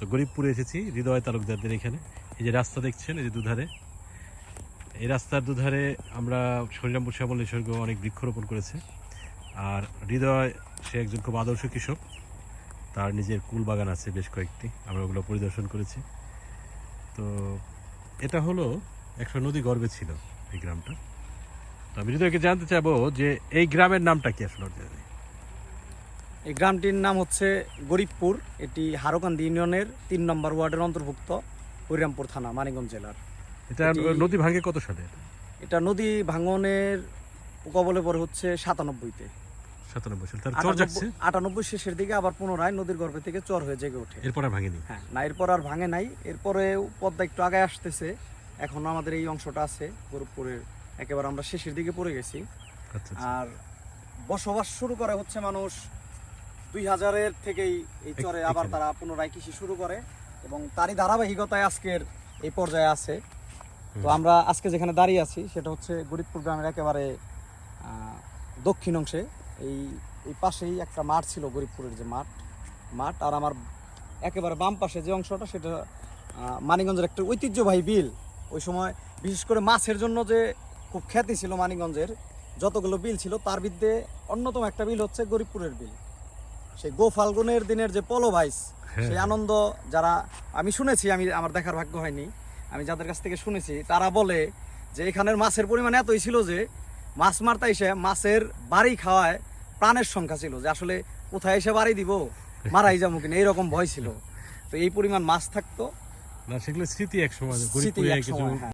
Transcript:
তো গরিবপুরে এসেছি, হৃদয় তালুকদারদের এখানে। এই যে রাস্তা দেখছেন, এই যে দুধারে। এই রাস্তার দুধারে আমরা শরীরামপুর শ্যামল নিসর্গ অনেক বৃক্ষরোপণ করেছে। আর হৃদয়, সে একজন খুব আদর্শ কৃষক। তার নিজের কুল বাগান আছে বেশ কয়েকটি। আমরা ওগুলো পরিদর্শন করেছি। তো এটা হলো একটা নদী গর্বে ছিল এই গ্রামটা। তো আমি হৃদয়কে জানতে চাবো যে এই গ্রামের নামটা কি আসলে? এই গ্রামটির নাম হচ্ছে গরিবপুর। এটি হারকান্দি ইউনিয়নের তিন নম্বর ওয়ার্ডের অন্তর্ভুক্ত হরিরামপুর থানা মানিকগঞ্জ জেলার। এটা নদী ভাঙে কত সালে এটা? নদী ভাঙনের কবলে পরে হচ্ছে সাতানব্বইতে। আটানব্বই শেষের দিকে আবার পুনরায় নদীর গর্ভে থেকে চর হয়ে জেগে ওঠে। এরপর আর ভাঙেনি? হ্যাঁ না এরপর আর ভাঙে নাই। এরপরে পদ্মা একটু আগে আসতেছে। এখন আমাদের এই অংশটা আছে গরিবপুরের একেবারে আমরা শেষের দিকে পড়ে গেছি। আচ্ছা আচ্ছা। আর বসবাস শুরু করে হচ্ছে মানুষ দুই হাজারের থেকেই এই চরে আবার তারা পুনরায় কৃষি শুরু করে এবং তারই ধারাবাহিকতায় আজকের এই পর্যায়ে আছে। তো আমরা আজকে যেখানে দাঁড়িয়ে আছি সেটা হচ্ছে গরিবপুর গ্রামের একেবারে দক্ষিণ অংশে। এই এই পাশেই একটা মাঠ ছিল গরিবপুরের যে মাঠ। মাঠ আর আমার একেবারে বাম পাশে যে অংশটা সেটা আহ, মানিকগঞ্জের একটা ঐতিহ্যবাহী বিল। ওই সময় বিশেষ করে মাছের জন্য যে খুব খ্যাতি ছিল মানিকগঞ্জের যতগুলো বিল ছিল তার মধ্যে অন্যতম একটা বিল হচ্ছে গরিবপুরের বিল। সেই গো ফাল্গুনের দিনের যে পলো ভাইস হ্যাঁ, সেই আনন্দ যারা আমি শুনেছি আমি আমার দেখার ভাগ্য হয়নি আমি যাদের কাছ থেকে শুনেছি তারা বলে যে এখানের মাছের পরিমাণ এতই ছিল যে মাছ মারতে এসে মাছের বাড়ি খাওয়ায় প্রাণের সংখ্যা ছিল যে আসলে কোথায় এসে বাড়ি দিব? মারাই যাব কিনা? এইরকম ভয় ছিল। তো এই পরিমাণ মাছ থাকতো। না সেগুলো স্মৃতি এক সময় স্মৃতি এক সময়, হ্যাঁ।